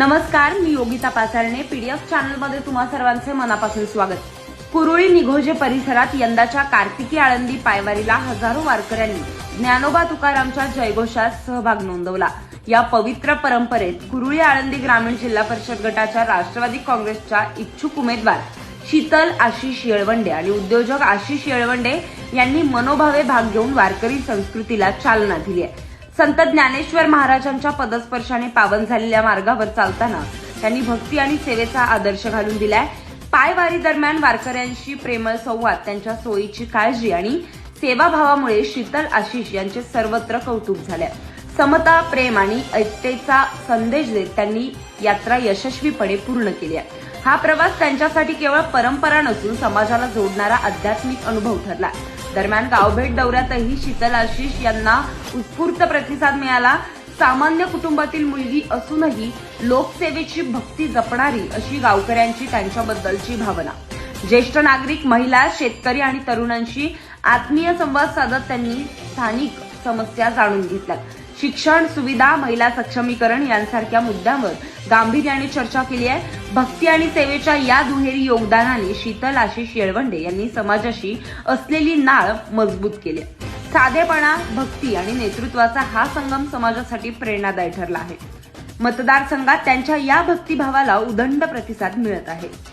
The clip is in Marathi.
नमस्कार मी योगिता पाचारणे पीडीएफ चॅनलमध्ये तुम्हा सर्वांचे मनापासून स्वागत. कुरुळी निघोजे परिसरात यंदाच्या कार्तिकी आळंदी पायवारीला हजारो वारकऱ्यांनी ज्ञानोबा तुकारामच्या जयघोषात सहभाग नोंदवला. या पवित्र परंपरेत कुरुळी आळंदी ग्रामीण जिल्हा परिषद गटाच्या राष्ट्रवादी काँग्रेसच्या इच्छुक उमेदवार शीतल आशिष येळवंडे आणि उद्योजक आशिष येळवंडे यांनी मनोभावे भाग घेऊन वारकरी संस्कृतीला चालना दिली आहे. संत ज्ञानेश्वर महाराजांच्या पदस्पर्शाने पावन झालेल्या मार्गावर चालताना त्यांनी भक्ती आणि सेवेचा आदर्श घालून दिलाय. पायवारी दरम्यान वारकऱ्यांशी प्रेमळ संवाद त्यांच्या सोयीची काळजी आणि सेवाभावामुळे शीतल आशिष यांचे सर्वत्र कौतुक झाले समता प्रेम आणि ऐक्यतेचा संदेश देत त्यांनी यात्रा यशस्वीपणे पूर्ण केली आहे. हा प्रवास त्यांच्यासाठी केवळ परंपरा नसून समाजाला जोडणारा आध्यात्मिक अनुभव ठरला दरम्यान गावभेट दौऱ्यातही शीतल आशिष यांना उत्स्फूर्त प्रतिसाद मिळाला. सामान्य कुटुंबातील मुलगी असूनही लोकसेवेची भक्ती जपणारी अशी गावकऱ्यांची त्यांच्याबद्दलची भावना. ज्येष्ठ नागरिक महिला शेतकरी आणि तरुणांशी आत्मीय संवाद साधत त्यांनी स्थानिक समस्या जाणून घेतल्या. शिक्षण सुविधा महिला सक्षमीकरण यांसारख्या मुद्द्यांवर गांभीर्याने चर्चा केली आहे. भक्ती आणि सेवेच्या या दुहेरी योगदानाने शीतल आशिष येळवंडे यांनी समाजाशी असलेली नाळ मजबूत केली. साधेपणा भक्ती आणि नेतृत्वाचा हा संगम समाजासाठी प्रेरणादायी ठरला आहे. मतदारसंघात त्यांच्या या भक्तिभावाला उदंड प्रतिसाद मिळत आहे.